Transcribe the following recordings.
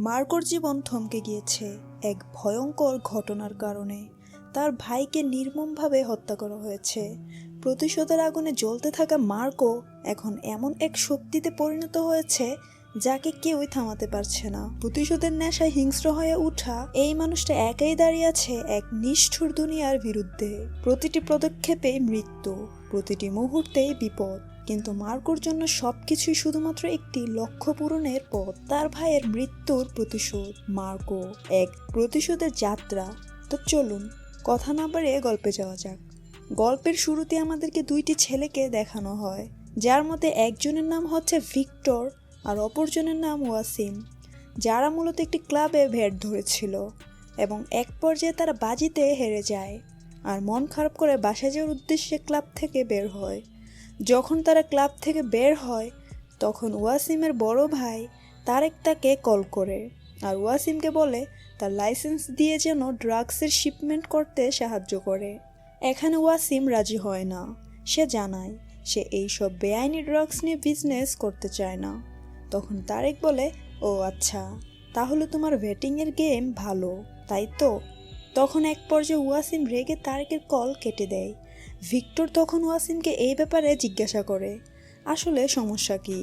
মার্কোর জীবন থমকে গিয়েছে এক ভয়ঙ্কর ঘটনার কারণে। তার ভাইকে নির্মমভাবে হত্যা করা হয়েছে। প্রতিশোধের আগুনে জ্বলতে থাকা মার্কো এখন এমন এক শক্তিতে পরিণত হয়েছে যাকে কেউই থামাতে পারছে না। প্রতিশোধের নেশায় হিংস্র হয়ে উঠা এই মানুষটা একাই দাঁড়িয়ে আছে এক নিষ্ঠুর দুনিয়ার বিরুদ্ধে। প্রতিটি পদক্ষেপে মৃত্যু, প্রতিটি মুহূর্তেই বিপদ। কিন্তু মার্কোর জন্য সব কিছুই শুধুমাত্র একটি লক্ষ্য পূরণের পথ। তার ভাইয়ের মৃত্যুর প্রতিশোধ। মার্কো এক প্রতিশোধের যাত্রা। তো চলুন, কথা না বাড়িয়ে গল্পে যাওয়া যাক। গল্পের শুরুতে আমাদেরকে দুইটি ছেলেকে দেখানো হয়, যার মধ্যে একজনের নাম হচ্ছে ভিক্টর আর অপরজনের নাম ওয়াসিম, যারা মূলত একটি ক্লাবে ভেট ধরেছিল এবং এক পর্যায়ে তারা বাজিতে হেরে যায় আর মন খারাপ করে বাসায় যাওয়ার উদ্দেশ্যে ক্লাব থেকে বের হয়। যখন তারা ক্লাব থেকে বের হয়, তখন ওয়াসিমের বড় ভাই তারেক তাকে কল করে আর ওয়াসিমকে বলে, তার লাইসেন্স দিয়ে যেন ড্রাগসের শিপমেন্ট করতে সাহায্য করে। এখানে ওয়াসিম রাজি হয় না। সে জানায়, সে এইসব বেআইনি ড্রাগস নিয়ে বিজনেস করতে চায় না। তখন তারেক বলে, ও আচ্ছা তাহলে তোমার ভেটিংয়ের গেম ভালো, তাই তো? তখন এক পর্যায়ে ওয়াসিম রেগে তারেকের কল কেটে দেয় ভিক্টর তখন ওয়াসিমকে এই ব্যাপারে জিজ্ঞাসা করে, আসলে সমস্যা কি?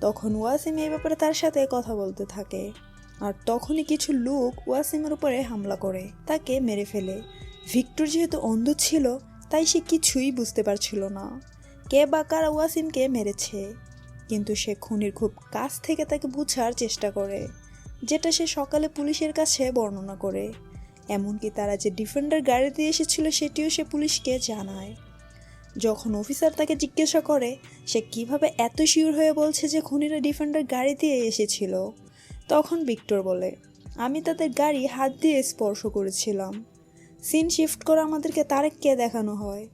তখন ওয়াসিম এই ব্যাপারে তার সাথে কথা বলতে থাকে, আর তখনই কিছু লোক ওয়াসিমের উপরে হামলা করে, তাকে মেরে ফেলে। ভিক্টর যেহেতু অন্ধ ছিল, তাই সে কিছুই বুঝতে পারছিল না, কে বা কারা ওয়াসিমকে মেরেছে। কিন্তু সে খুনির খুব কাছ থেকে তাকে বুঝার চেষ্টা করে, যেটা সে সকালে পুলিশের কাছে বর্ণনা করে। এমনকি তারা যে ডিফেন্ডার গাড়ি দিয়ে এসেছিল সেটিও সে পুলিশকে জানায়। যখন অফিসার তাকে জিজ্ঞাসা করে, সে কীভাবে এত শিওর হয়ে বলছে যে খুনিরা ডিফেন্ডার গাড়ি দিয়ে এসেছিল? তখন ভিক্টর বলে, আমি তাদের গাড়ি হাত দিয়ে স্পর্শ করেছিলাম। সিন শিফট করে আমাদেরকে তারেককে দেখানো হয়,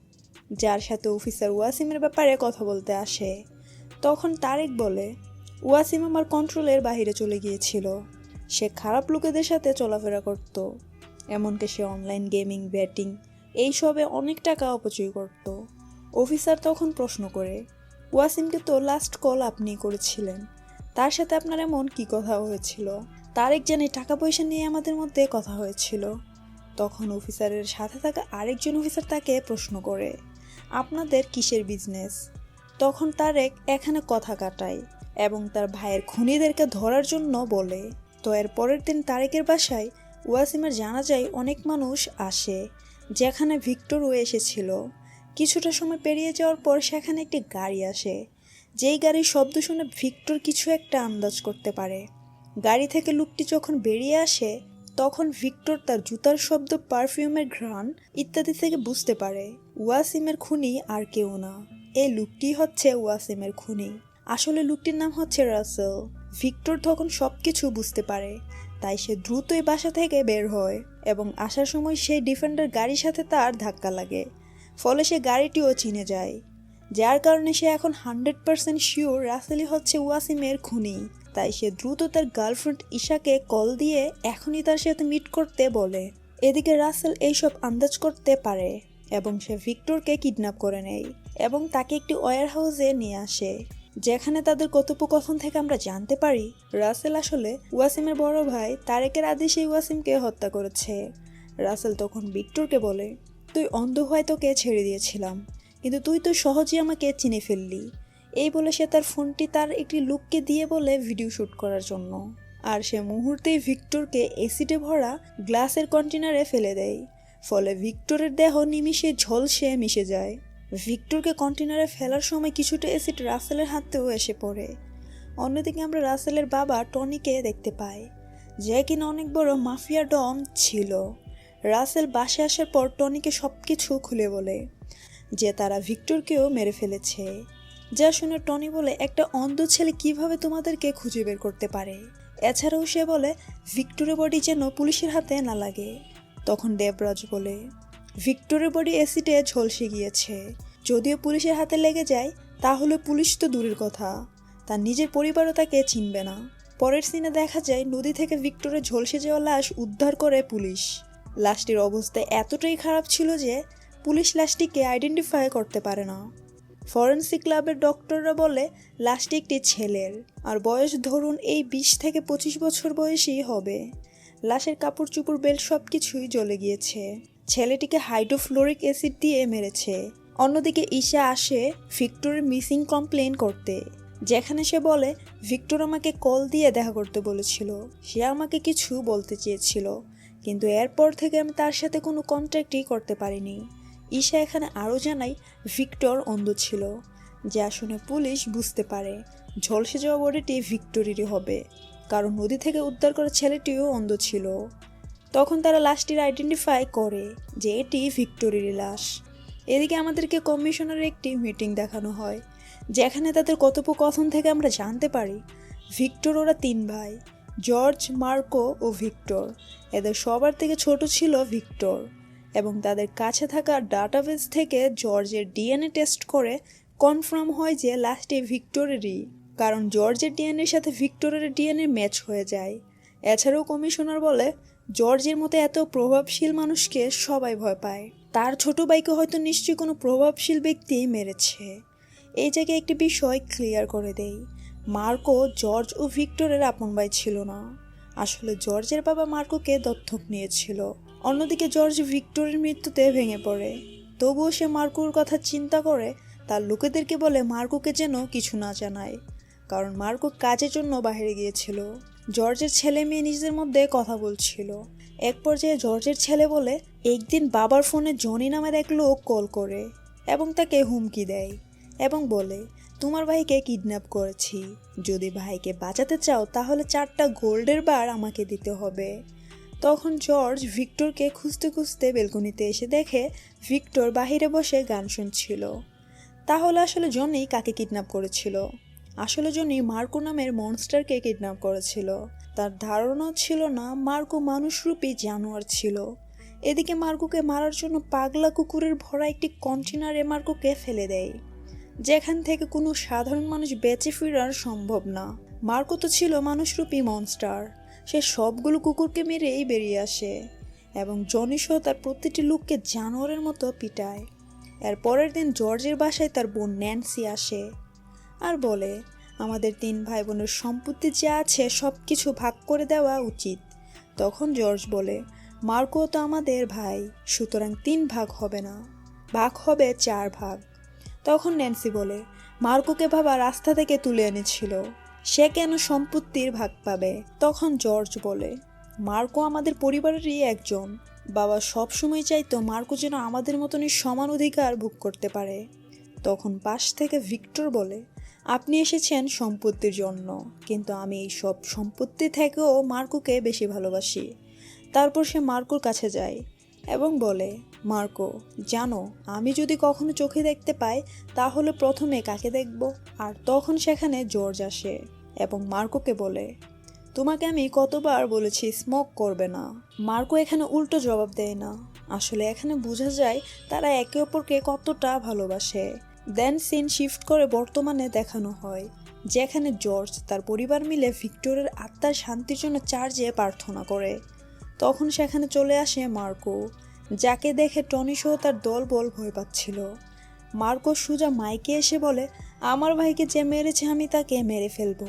যার সাথে অফিসার ওয়াসিমের ব্যাপারে কথা বলতে আসে। তখন তারেক বলে, ওয়াসিম আমার কন্ট্রোলের বাইরে চলে গিয়েছিল। সে খারাপ লোকেদের সাথে চলাফেরা করত। এমনকি সে অনলাইন গেমিং ব্যাটিং এইসবে অনেক টাকা অপচয় করত। অফিসার তখন প্রশ্ন করে, ওয়াসিমকে তো লাস্ট কল আপনি করেছিলেন। তার সাথে আপনার এমন কি কথা হয়েছিল? তারেক জানে টাকা পয়সা নিয়ে আমাদের মধ্যে কথা হয়েছিল। তখন অফিসারের সাথে থাকা আরেকজন অফিসার তাকে প্রশ্ন করে, আপনাদের কিসের বিজনেস তখন তারেক এখানে কথা কাটায় এবং তার ভাইয়ের খুনিদেরকে ধরার জন্য বলে। তো এর পরের দিন তারেকের বাসায় ওয়াসিমের জানা যায়, অনেক মানুষ আসে যেখানে ভিক্টরও এসেছিল। কিছুটা সময় পেরিয়ে যাওয়ার পর সেখানে একটি গাড়ি আসে। যেই গাড়ির শব্দ শুনে ভিক্টর কিছু একটা আন্দাজ করতে পারে। গাড়ি থেকে লোকটি যখন বেরিয়ে আসে, তখন ভিক্টর তার জুতার শব্দ, পারফিউমের ঘ্রাণ ইত্যাদি থেকে বুঝতে পারে। ওয়াসিমের খুনি আর কেউ না। এই লুকটি হচ্ছে ওয়াসিমের খুনি। আসলে লুকটির নাম হচ্ছে রাসেল। ভিক্টর তখন সব কিছু বুঝতে পারে। তাই সে দ্রুতই বাসা থেকে বের হয় এবং আসার সময় সেই ডিফেন্ডার গাড়ির সাথে তার ধাক্কা লাগে, ফলে সে গাড়িটিও চিনে যায়, যার কারণে সে এখন হান্ড্রেড পার্সেন্ট শিওর রাসেলি হচ্ছে ওয়াসিমের খুনি। তাই সে দ্রুত তার গার্লফ্রেন্ড ঈশাকে কল দিয়ে এখনই তার সাথে মিট করতে বলে। এদিকে রাসেল এইসব আন্দাজ করতে পারে এবং সে ভিক্টরকে কিডন্যাপ করে নেয় এবং তাকে একটি ওয়ার হাউসে নিয়ে আসে। যেখানে তাদের কথোপকথন থেকে আমরা জানতে পারি, রাসেল আসলে ওয়াসিমের বড় ভাই তারেকের আদেশে ওয়াসিমকে হত্যা করেছে। রাসেল তখন ভিক্টরকে বলে, তুই অন্ধ হয়ে তোকে ছেড়ে দিয়েছিলাম, কিন্তু তুই তো সহজেই আমাকে চিনে ফেললি। এই বলে সে তার ফোনটি তার একটি লুককে দিয়ে বলে ভিডিও শ্যুট করার জন্য। আর সে মুহূর্তেই ভিক্টরকে এসিডে ভরা গ্লাসের কন্টেনারে ফেলে দেয়, ফলে ভিক্টরের দেহ নিমিষে ঝলসে মিশে যায়। ভিক্টরকে কন্টেনারে ফেলার সময় কিছুটা অ্যাসিড রাসেলের হাতেও এসে পড়ে। অন্যদিকে আমরা রাসেলের বাবা টনিকে দেখতে পাই, যে কিনা অনেক বড় মাফিয়া ডন ছিল। রাসেল বাসে আসার পর টনিকে সব কিছু খুলে বলে যে তারা ভিক্টরকেও মেরে ফেলেছে। যা শুনে টনি বলে, একটা অন্ধ ছেলে কীভাবে তোমাদেরকে খুঁজে বের করতে পারে? এছাড়াও সে বলে, ভিক্টোরের বডি যেন পুলিশের হাতে না লাগে। তখন দেবরাজ বলে ভিক্টরের বডি অ্যাসিডে ঝলসে গিয়েছে। যদিও পুলিশের হাতে লেগে যায়, তাহলে পুলিশ তো দূরের কথা। তার নিজের পরিবারও তাকে চিনবে না। পরের সিনে দেখা যায়, নদী থেকে ভিক্টরের ঝলসে যাওয়া লাশ উদ্ধার করে পুলিশ। লাশটির অবস্থা এতটাই খারাপ ছিল যে, পুলিশ লাশটিকে আইডেন্টিফাই করতে পারে না। ফরেন্সিক ক্লাবের ডক্টররা বলে, লাশটি একটি ছেলের। আর বয়স ধরুন এই বিশ থেকে পঁচিশ বছর বয়সী হবে। লাশের কাপড় চুপড় বেল্ট সব কিছুই জ্বলে গিয়েছে। ছেলেটিকে হাইড্রোফ্লোরিক অ্যাসিড দিয়ে মেরেছে। অন্যদিকে ঈশা আসে ভিক্টরের মিসিং কমপ্লেন করতে, যেখানে সে বলে, ভিক্টর আমাকে কল দিয়ে দেখা করতে বলেছিল। সে আমাকে কিছু বলতে চেয়েছিল, কিন্তু এরপর থেকে আমি তার সাথে কোনো কন্ট্যাক্টই করতে পারিনি। ঈশা এখানে আরও জানাই ভিক্টর অন্ধ ছিল, যা শুনে পুলিশ বুঝতে পারে। ঝলসে যাওয়া বডিটি ভিক্টরেরই হবে, কারণ নদী থেকে উদ্ধার করা ছেলেটিও অন্ধ ছিল। তখন তারা লাশটির আইডেন্টিফাই করে যে এটি ভিক্টোরিয়ার লাশ। এদিকে আমাদেরকে কমিশনারের একটি মিটিং দেখানো হয়, যেখানে তাদের কথোপকথন থেকে আমরা জানতে পারি, ভিক্টর ওরা তিন ভাই, জর্জ, মার্কো ও ভিক্টর। এদের সবার থেকে ছোট ছিল ভিক্টর এবং তাদের কাছে থাকা ডাটাবেস থেকে জর্জের ডিএনএ টেস্ট করে কনফার্ম হয় যে লাস্টে ভিক্টরেরই, কারণ জর্জের ডিএনএর সাথে ভিক্টরের ডিএনএ ম্যাচ হয়ে যায়। এছাড়াও কমিশনার বলে জর্জের মতো এত প্রভাবশীল মানুষকে সবাই ভয় পায়। তার ছোট ভাইকে হয়তো নিশ্চয়ই কোনো প্রভাবশীল ব্যক্তি মেরেছে। এই জায়গায় একটি বিষয় ক্লিয়ার করে দেই। মার্কো, জর্জ ও ভিক্টরের আপন ভাই ছিল না। আসলে জর্জের বাবা মার্কোকে দত্তক নিয়েছিল। অন্যদিকে জর্জ ভিক্টরের মৃত্যুতে ভেঙে পড়ে। তবুও সে মার্কোর কথা চিন্তা করে, তার লোকেদেরকে বলে মার্কোকে যেন কিছু না জানায়। কারণ মার্কো কাজের জন্য বাইরে গিয়েছিল। জর্জের ছেলে মেয়ে নিজেদের মধ্যে কথা বলছিল। এক পর্যায়ে জর্জের ছেলে বলে, একদিন বাবার ফোনে জনি নামের এক লোক কল করে এবং তাকে হুমকি দেয় এবং বলে, তোমার ভাইকে কিডন্যাপ করেছি। যদি ভাইকে বাঁচাতে চাও, তাহলে চারটা গোল্ডের বার আমাকে দিতে হবে। তখন জর্জ ভিক্টরকে খুঁজতে খুঁজতে বেলকনিতে এসে দেখে ভিক্টর বাহিরে বসে গান শুনছিল। তাহলে আসলে জনি কাকে কিডন্যাপ করেছিল? আসলে জনি মার্কো নামের মনস্টারকে কিডন্যাপ করেছিল। তার ধারণা ছিল না মার্কো মানুষরূপী জানোয়ার ছিল। এদিকে মার্কোকে মারার জন্য পাগলা কুকুরের ভরা একটি কন্টেনারে মার্কোকে ফেলে দেয়। যেখান থেকে কোনো সাধারণ মানুষ বেঁচে ফেরার সম্ভব না। মার্কো তো ছিল মানুষরূপী মনস্টার সে সবগুলো কুকুরকে মেরেই বেরিয়ে আসে এবং জনি সহ তার প্রতিটি লোককে জানোয়ারের মতো পিটায়। এর পরের দিন জর্জের বাসায় তার বোন ন্যান্সি আসে। আর বলে, আমাদের তিন ভাই বোনের সম্পত্তি যা আছে সব কিছু ভাগ করে দেওয়া উচিত। তখন জর্জ বলে, মার্কো তো আমাদের ভাই, সুতরাং তিন ভাগ হবে না, ভাগ হবে চার ভাগ। তখন ন্যান্সি বলে, মার্কোকে বাবা রাস্তা থেকে তুলে এনেছিল, সে কেন সম্পত্তির ভাগ পাবে? তখন জর্জ বলে, মার্কো আমাদের পরিবারেরই একজন, বাবা সবসময় চাইতো মার্কো যেন আমাদের মতনই সমান অধিকার ভোগ করতে পারে। তখন পাশ থেকে ভিক্টর বলে আপনি এসেছেন সম্পত্তির জন্য, কিন্তু আমি এই সব সম্পত্তি থেকেও মার্কোকে বেশি ভালোবাসি। তারপর সে মার্কোর কাছে যায় এবং বলে, মার্কো, জানো, আমি যদি কখনো চোখে দেখতে পাই, তাহলে প্রথমে কাকে দেখব? আর তখন সেখানে জর্জ আসে এবং মার্কোকে বলে, তোমাকে আমি কতবার বলেছি স্মোক করবে না। মার্কো এখানে উল্টো জবাব দেয় না। আসলে এখানে বোঝা যায় তারা একে অপরকে কতটা ভালোবাসে। দেন সিন শিফট করে বর্তমানে দেখানো হয়, যেখানে জর্জ তার পরিবার মিলে ভিক্টোরের আত্মার শান্তির জন্য চার্জে প্রার্থনা করে। তখন সেখানে চলে আসে মার্কো, যাকে দেখে টনি সহ তার দল বল ভয় পাচ্ছিল। মার্কো সুজা মাইকে এসে বলে, আমার ভাইকে যে মেরেছে আমি তাকে মেরে ফেলব।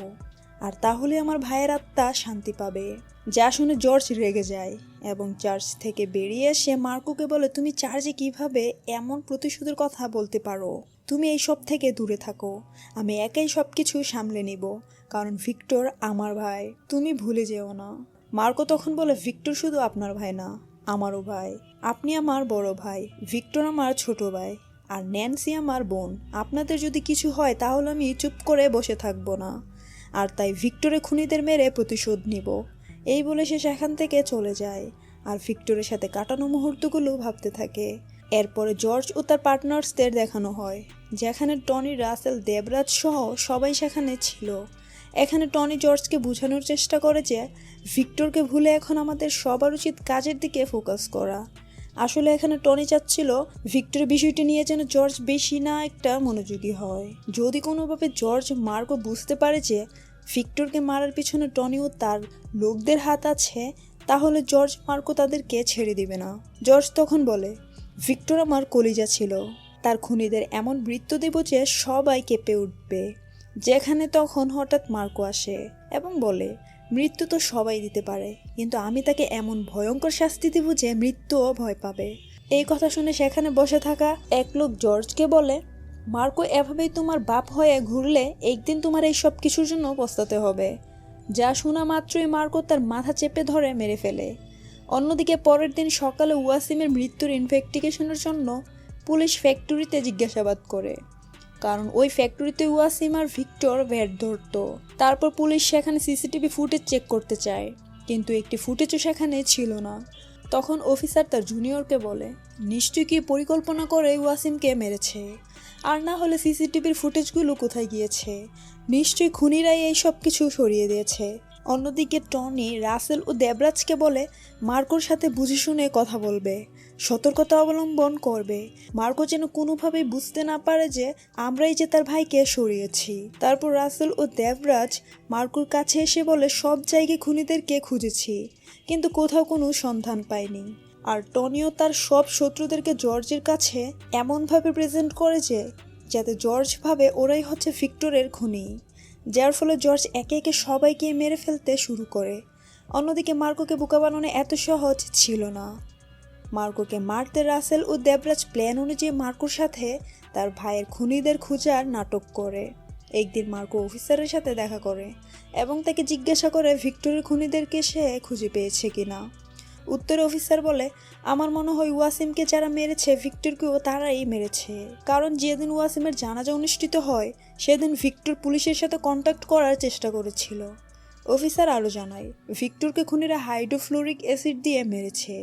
আর তাহলে আমার ভাইয়ের আত্মা শান্তি পাবে। যা শুনে জর্জ রেগে যায় এবং চার্চ থেকে বেরিয়ে এসে মার্কোকে বলে, তুমি চার্জে কীভাবে এমন প্রতিশোধের কথা বলতে পারো? তুমি এই সব থেকে দূরে থাকো। আমি একাই সব কিছু সামলে নিব। কারণ ভিক্টর আমার ভাই। তুমি ভুলে যেও না। মার্কো তখন বলে, ভিক্টর শুধু আপনার ভাই না, আমারও ভাই। আপনি আমার বড় ভাই, ভিক্টর আমার ছোট ভাই, আর ন্যান্সি আমার বোন। আপনাদের যদি কিছু হয়, তাহলে আমি চুপ করে বসে থাকব না। আর তাই ভিক্টরে খুনিদের মেরে প্রতিশোধ নিব। এই বলে সে সেখান থেকে চলে যায়। আর ভিক্টরের সাথে কাটানো মুহূর্তগুলো ভাবতে থাকে। এরপরে জর্জ ও তার পার্টনার্সদের দেখানো হয়, যেখানে টনি রাসেল, দেবরাজ সহ সবাই সেখানে ছিল। এখানে টনি জর্জকে বোঝানোর চেষ্টা করে যে ভিক্টরকে ভুলে এখন আমাদের সবার উচিত কাজের দিকে ফোকাস করা। আসলে এখানে টনি চাচ্ছিল ভিক্টরের বিষয়টি নিয়ে যেন জর্জ বেশি না একটা মনোযোগী হয়। যদি কোনোভাবে জর্জ মার্কো বুঝতে পারে যে ভিক্টরকে মারার পিছনে টনি ও তার লোকদের হাত আছে, তাহলে জর্জ মার্কো তাদেরকে ছেড়ে দিবে না। জর্জ তখন বলে ভিক্টর আমার কলিজা ছিল। তার খুনিদের এমন বৃত্ত দেব যে সবাই কেঁপে উঠবে। যেখানে তখন হঠাৎ মার্কো আসে এবং বলে, মৃত্যু তো সবাই দিতে পারে, কিন্তু আমি তাকে এমন ভয়ঙ্কর শাস্তি দেব যে মৃত্যুও ভয় পাবে। এই কথা শুনে সেখানে বসে থাকা এক লোক জর্জকে বলে, মার্কো, এভাবেই তোমার বাপ হয়ে ঘুরলে একদিন তোমার এই সব কিছুর জন্য পস্তাতে হবে। যা শোনা মাত্রই মার্কো তার মাথা চেপে ধরে মেরে ফেলে। অন্যদিকে পরের দিন সকালে ওয়াসিমের মৃত্যুর ইনভেস্টিগেশনের জন্য পুলিশ ফ্যাক্টরিতে জিজ্ঞাসাবাদ করে। কারণ ওই ফ্যাক্টরিতে ওয়াসিম আর ভিক্টর ভ্যাট ধরত। তারপর পুলিশ সেখানে সিসিটিভি ফুটেজ চেক করতে চায়। কিন্তু একটি ফুটেজও সেখানে ছিল না। তখন অফিসার তার জুনিয়রকে বলে নিশ্চয়ই কি পরিকল্পনা করে ওয়াসিমকে মেরেছে? আর না হলে সিসিটিভির ফুটেজগুলো কোথায় গিয়েছে? নিশ্চয়ই খুনিরাই এই সব কিছু সরিয়ে দিয়েছে। অন্যদিকে টনি রাসেল ও দেবরাজকে বলে, মার্কোর সাথে বুঝে শুনে কথা বলবে, সতর্কতা অবলম্বন করবে। মার্কো যেন কোনোভাবেই বুঝতে না পারে যে আমরাই যে তার ভাইকে সরিয়েছি। তারপর রাসেল ও দেবরাজ মার্কোর কাছে এসে বলে, সব জায়গায় খুনিদেরকে খুঁজেছি, কিন্তু কোথাও কোনো সন্ধান পায়নি আর টনিও তার সব শত্রুদেরকে জর্জের কাছে এমনভাবে প্রেজেন্ট করে যে, যাতে জর্জ ভাবে ওরাই হচ্ছে ভিক্টরের খুনি। যার ফলে জর্জ একে একে সবাইকে মেরে ফেলতে শুরু করে। অন্যদিকে মার্কোকে বোকা বানানো এত সহজ ছিল না। মার্কোকে মারতে রাসেল ও দেবরাজ প্ল্যান অনুযায়ী মার্কোর সাথে তার ভাইয়ের খুনিদের খোঁজার নাটক করে। একদিন মার্কো অফিসারের সাথে দেখা করে এবং তাকে জিজ্ঞাসা করে ভিক্টোরের খুনিদেরকে সে খুঁজে পেয়েছে কিনা। উত্তর অফিসার বলে, আমার মনে হয় ওয়াসিমকে যারা মেরেছে, ভিক্টরকেও তারাই মেরেছে। কারণ যেদিন ওয়াসিমের জানাজা অনুষ্ঠিত হয়, সেদিন ভিক্টর পুলিশের সাথে কন্ট্যাক্ট করার চেষ্টা করেছিল। অফিসার আরও জানায়, ভিক্টরকে খুনিরা হাইড্রোফ্লোরিক অ্যাসিড দিয়ে মেরেছে,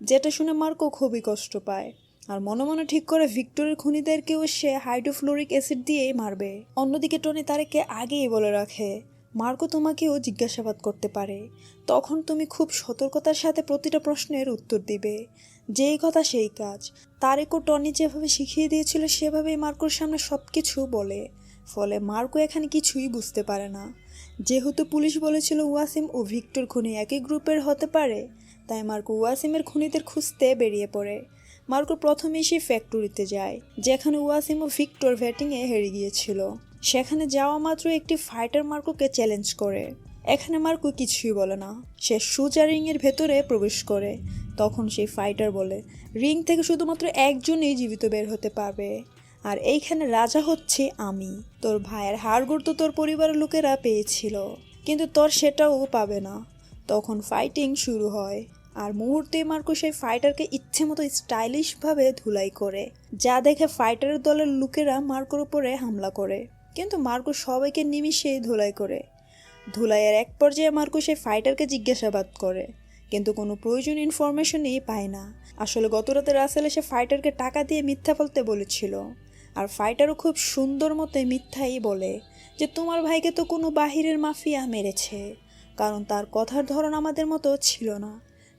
যেটা শুনে মার্কো খুবই কষ্ট পায়। আর মনে মনে ঠিক করে ভিক্টরের খুনিদেরকেও সে হাইড্রোফ্লোরিক অ্যাসিড দিয়েই মারবে। অন্যদিকে টনি তারেকে আগেই বলে রাখে মার্কো তোমাকেও জিজ্ঞাসাবাদ করতে পারে। তখন তুমি খুব সতর্কতার সাথে প্রতিটা প্রশ্নের উত্তর দিবে। যেই কথা সেই কাজ। তারেকও টনি যেভাবে শিখিয়ে দিয়েছিল, সেভাবেই মার্কোর সামনে সব কিছু বলে। ফলে মার্কো এখানে কিছুই বুঝতে পারে না। যেহেতু পুলিশ বলেছিল ওয়াসিম ও ভিক্টর খুনি একই গ্রুপের হতে পারে, তাই মার্কো ওয়াসিমের খুনিদের খুঁজতে বেরিয়ে পড়ে। মার্কো প্রথমেই সে ফ্যাক্টরিতে যায়, যেখানে ওয়াসিম ও ভিক্টর ভ্যাটিংয়ে হেরে গিয়েছিল। সেখানে যাওয়া মাত্র একটি ফাইটার মার্কোকে চ্যালেঞ্জ করে। এখানে মার্কো কিছুই বলে না। সে সোজা রিংয়ের ভেতরে প্রবেশ করে। তখন সেই ফাইটার বলে, রিং থেকে শুধুমাত্র একজনই জীবিত বের হতে পারবে। আর এইখানে রাজা হচ্ছে আমি। তোর ভাইয়ের হাড়গোড় তো তোর পরিবারের লোকেরা পেয়েছিল। কিন্তু তোর সেটাও পাবে না। তখন ফাইটিং শুরু হয়। আর মুহূর্তে মার্কো সেই ফাইটারকে ইচ্ছে মতো স্টাইলিশভাবে ধুলাই করে। যা দেখে ফাইটারের দলের লোকেরা মার্কোর উপরে হামলা করে। কিন্তু মার্কো সবাইকে নিমিশেই ধুলাই করে। ধুলাইয়ের এক পর্যায়ে মার্কো সেই ফাইটারকে জিজ্ঞাসাবাদ করে, কিন্তু কোনো প্রয়োজন ইনফরমেশনই পায় না। আসলে গত রাতে রাসেল এসে ফাইটারকে টাকা দিয়ে মিথ্যা বলতে বলেছিল, আর ফাইটারও খুব সুন্দর মতে মিথ্যাই বলে যে, তোমার ভাইকে তো কোনো বাহিরের মাফিয়া মেরেছে, কারণ তার কথার ধরন আমাদের মতো ছিল না,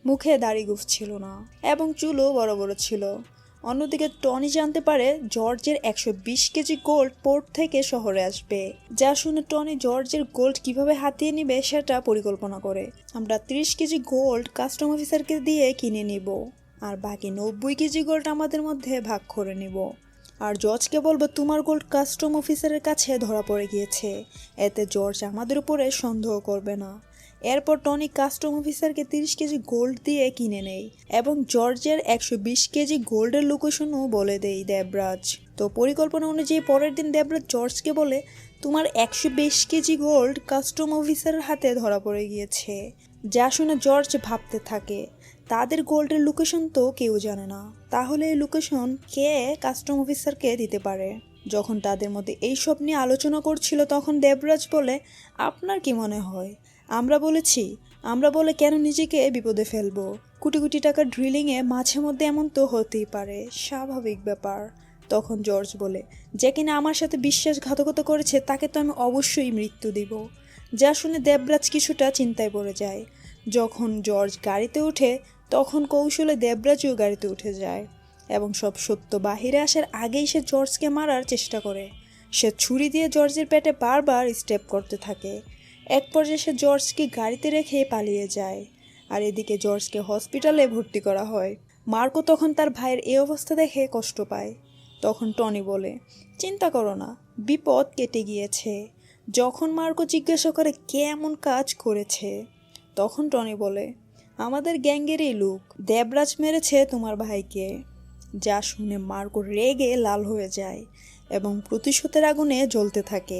মুখে দাড়ি গুফ ছিল না, এবং চুলও বড় বড় ছিল। অন্যদিকে টনি জানতে পারে জর্জের একশো বিশ কেজি গোল্ড পোর্ট থেকে শহরে আসবে। যা শুনে টনি জর্জের গোল্ড কীভাবে হাতিয়ে নিবে সেটা পরিকল্পনা করে। আমরা ত্রিশ কেজি গোল্ড কাস্টম অফিসারকে দিয়ে কিনে নিব আর বাকি নব্বই কেজি গোল্ড আমাদের মধ্যে ভাগ করে নিব। আর জর্জকে বলব, তোমার গোল্ড কাস্টম অফিসারের কাছে ধরা পড়ে গিয়েছে। এতে জর্জ আমাদের উপরে সন্দেহ করবে না। এরপর টনি কাস্টম অফিসারকে তিরিশ কেজি গোল্ড দিয়ে কিনে নেয় এবং জর্জের একশো বিশ কেজি গোল্ডের লোকেশনও বলে দেয় দেবরাজ। তো পরিকল্পনা অনুযায়ী পরের দিন দেবরাজ জর্জকে বলে, তোমার একশো বিশ কেজি গোল্ড কাস্টম অফিসারের হাতে ধরা পড়ে গিয়েছে যা শুনে জর্জ ভাবতে থাকে, তাদের গোল্ডের লোকেশন তো কেউ জানে না। তাহলে লোকেশন কে কাস্টম অফিসারকে দিতে পারে যখন তাদের মধ্যে এই সব নিয়ে আলোচনা করছিল, তখন দেবরাজ বলে, আপনার কি মনে হয়? আমরা বলেছি, আমরা বলে কেন নিজেকে বিপদে ফেলব? কোটি কোটি টাকার ড্রিলিংয়ে মাঝে মধ্যে এমন তো হতেই পারে, স্বাভাবিক ব্যাপার। তখন জর্জ বলে, যে কিনা আমার সাথে বিশ্বাসঘাতকতা করেছে, তাকে তো আমি অবশ্যই মৃত্যু দিব। যা শুনে দেবরাজ কিছুটা চিন্তায় পড়ে যায়। যখন জর্জ গাড়িতে ওঠে তখন কৌশলে দেবরাজও গাড়িতে উঠে যায় এবং সব সত্য বাহিরে আসার আগেই সে জর্জকে মারার চেষ্টা করে। সে ছুরি দিয়ে জর্জের পেটে বারবার স্টেপ করতে থাকে। এক পর্যায়ে সে জর্জকে গাড়িতে রেখে পালিয়ে যায় আর এদিকে জর্জকে হসপিটালে ভর্তি করা হয়। মার্কো তখন তার ভাইয়ের এই অবস্থা দেখে কষ্ট পায়। তখন টনি বলে, চিন্তা করো না, বিপদ কেটে গিয়েছে। যখন মার্কো জিজ্ঞাসা করে কে এমন কাজ করেছে, তখন টনি বলে, আমাদের গ্যাংয়েরই লোক, দেবরাজ মেরেছে তোমার ভাইকে। যা শুনে মার্কো রেগে লাল হয়ে যায়। এবং প্রতিশোধের আগুনে জ্বলতে থাকে।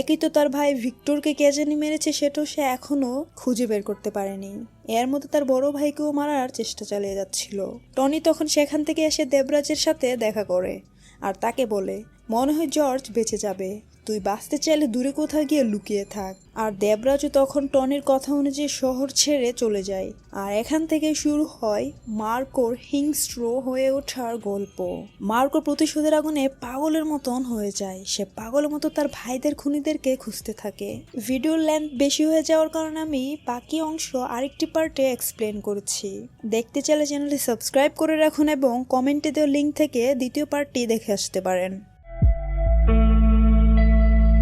একই তো তার ভাই ভিক্টরকে কে জানি মেরেছে সেটাও সে এখনও খুঁজে বের করতে পারেনি। এর মধ্যে তার বড় ভাইকেও মারার চেষ্টা চালিয়ে যাচ্ছিল। টনি তখন সেখান থেকে এসে দেবরাজের সাথে দেখা করে, আর তাকে বলে মনে হয় জর্জ বেঁচে যাবে। তুই বাঁচতে চাইলে দূরে কোথাও গিয়ে লুকিয়ে থাক। আর দেবরাজও তখন টনির কথা অনুযায়ী শহর ছেড়ে চলে যায়। আর এখান থেকে শুরু হয় মার্কোর হিংস্র হয়ে ওঠার গল্প। মার্কো প্রতিশোধের আগুনে পাগলের মতন হয়ে যায়। সে পাগলের মতো তার ভাইদের খুনিদেরকে খুঁজতে থাকে। ভিডিওর লেন্থ বেশি হয়ে যাওয়ার কারণে আমি বাকি অংশ আরেকটি পার্টে এক্সপ্লেন করছি। দেখতে চাইলে চ্যানেলটি সাবস্ক্রাইব করে রাখুন এবং কমেন্টে দেওয়া লিঙ্ক থেকে দ্বিতীয় পার্টটি দেখে আসতে পারেন।